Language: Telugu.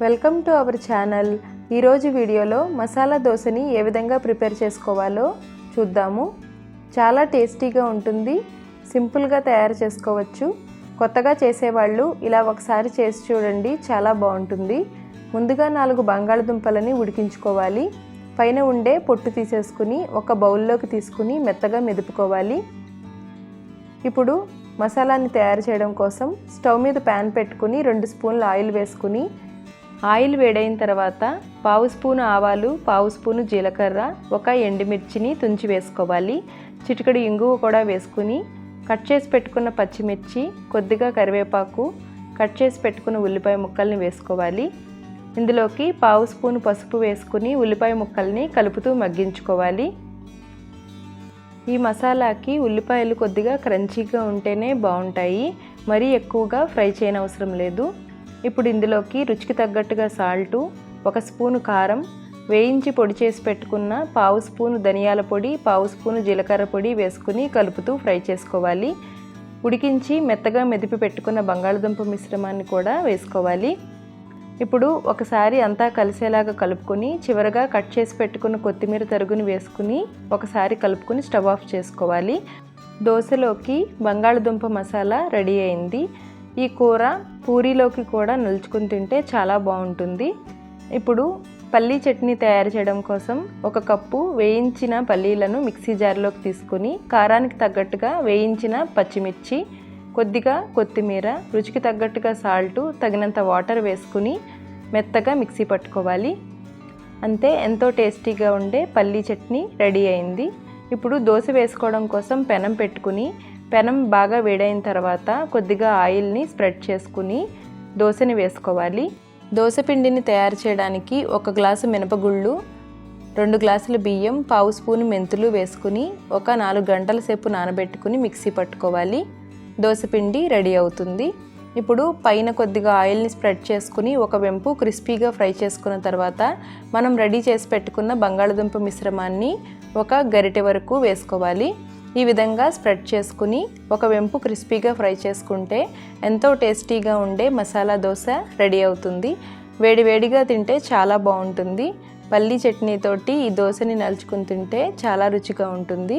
Welcome to our channel. ఈరోజు వీడియోలో మసాలా దోశని ఏ విధంగా ప్రిపేర్ చేసుకోవాలో చూద్దాము. చాలా టేస్టీగా ఉంటుంది. సింపుల్గా తయారు చేసుకోవచ్చు. కొత్తగా చేసేవాళ్ళు ఇలా ఒకసారి చేసి చూడండి చాలా బాగుంటుంది. ముందుగా నాలుగు బంగాళదుంపలని ఉడికించుకోవాలి. పైన ఉండే పొట్టు తీసేసుకుని ఒక బౌల్లోకి తీసుకుని మెత్తగా మెదుపుకోవాలి. ఇప్పుడు మసాలాని తయారు చేయడం కోసం స్టవ్ మీద ప్యాన్ పెట్టుకుని రెండు స్పూన్ల ఆయిల్ వేసుకుని ఆయిల్ వేడైన తర్వాత పావు స్పూను ఆవాలు పావు స్పూను జీలకర్ర ఒక ఎండుమిర్చిని తుంచి వేసుకోవాలి. చిటికడు ఇంగువ కూడా వేసుకుని కట్ చేసి పెట్టుకున్న పచ్చిమిర్చి కొద్దిగా కరివేపాకు కట్ చేసి పెట్టుకున్న ఉల్లిపాయ ముక్కల్ని వేసుకోవాలి. ఇందులోకి పావు స్పూను పసుపు వేసుకుని ఉల్లిపాయ ముక్కల్ని కలుపుతూ మగ్గించుకోవాలి. ఈ మసాలాకి ఉల్లిపాయలు కొద్దిగా క్రంచీగా ఉంటేనే బాగుంటాయి. మరీ ఎక్కువగా ఫ్రై చేయనవసరం లేదు. ఇప్పుడు ఇందులోకి రుచికి తగ్గట్టుగా సాల్టు ఒక స్పూను కారం వేయించి పొడి చేసి పెట్టుకున్న పావు స్పూను ధనియాల పొడి పావు స్పూను జీలకర్ర పొడి వేసుకుని కలుపుతూ ఫ్రై చేసుకోవాలి. ఉడికించి మెత్తగా మెదిపి పెట్టుకున్న బంగాళదుంప మిశ్రమాన్ని కూడా వేసుకోవాలి. ఇప్పుడు ఒకసారి అంతా కలిసేలాగా కలుపుకొని చివరగా కట్ చేసి పెట్టుకున్న కొత్తిమీర తరుగుని వేసుకుని ఒకసారి కలుపుకొని స్టవ్ ఆఫ్ చేసుకోవాలి. దోశలోకి బంగాళదుంప మసాలా రెడీ అయింది. ఈ కూర పూరీలోకి కూడా నలుచుకుని తింటే చాలా బాగుంటుంది. ఇప్పుడు పల్లీ చట్నీ తయారు చేయడం కోసం ఒక కప్పు వేయించిన పల్లీలను మిక్సీ జార్లోకి తీసుకుని కారానికి తగ్గట్టుగా వేయించిన పచ్చిమిర్చి కొద్దిగా కొత్తిమీర రుచికి తగ్గట్టుగా సాల్టు తగినంత వాటర్ వేసుకుని మెత్తగా మిక్సీ పట్టుకోవాలి. అంతే ఎంతో టేస్టీగా ఉండే పల్లీ చట్నీ రెడీ అయింది. ఇప్పుడు దోశ వేసుకోవడం కోసం పెనం పెట్టుకుని పెనం బాగా వేడైన తర్వాత కొద్దిగా ఆయిల్ని స్ప్రెడ్ చేసుకుని దోశని వేసుకోవాలి. దోశ పిండిని తయారు చేయడానికి ఒక గ్లాసు మినపగుళ్ళు రెండు గ్లాసుల బియ్యం పావు స్పూను మెంతులు వేసుకుని ఒక నాలుగు గంటల సేపు నానబెట్టుకుని మిక్సీ పట్టుకోవాలి. దోశపిండి రెడీ అవుతుంది. ఇప్పుడు పైన కొద్దిగా ఆయిల్ని స్ప్రెడ్ చేసుకుని ఒక వెంపు క్రిస్పీగా ఫ్రై చేసుకున్న తర్వాత మనం రెడీ చేసి పెట్టుకున్న బంగాళదుంప మిశ్రమాన్ని ఒక గరిటె వరకు వేసుకోవాలి. ఈ విధంగా స్ప్రెడ్ చేసుకుని ఒక వెంపు క్రిస్పీగా ఫ్రై చేసుకుంటే ఎంతో టేస్టీగా ఉండే మసాలా దోశ రెడీ అవుతుంది. వేడివేడిగా తింటే చాలా బాగుంటుంది. పల్లీ చట్నీతోటి ఈ దోశని నలుచుకుని తింటే చాలా రుచిగా ఉంటుంది.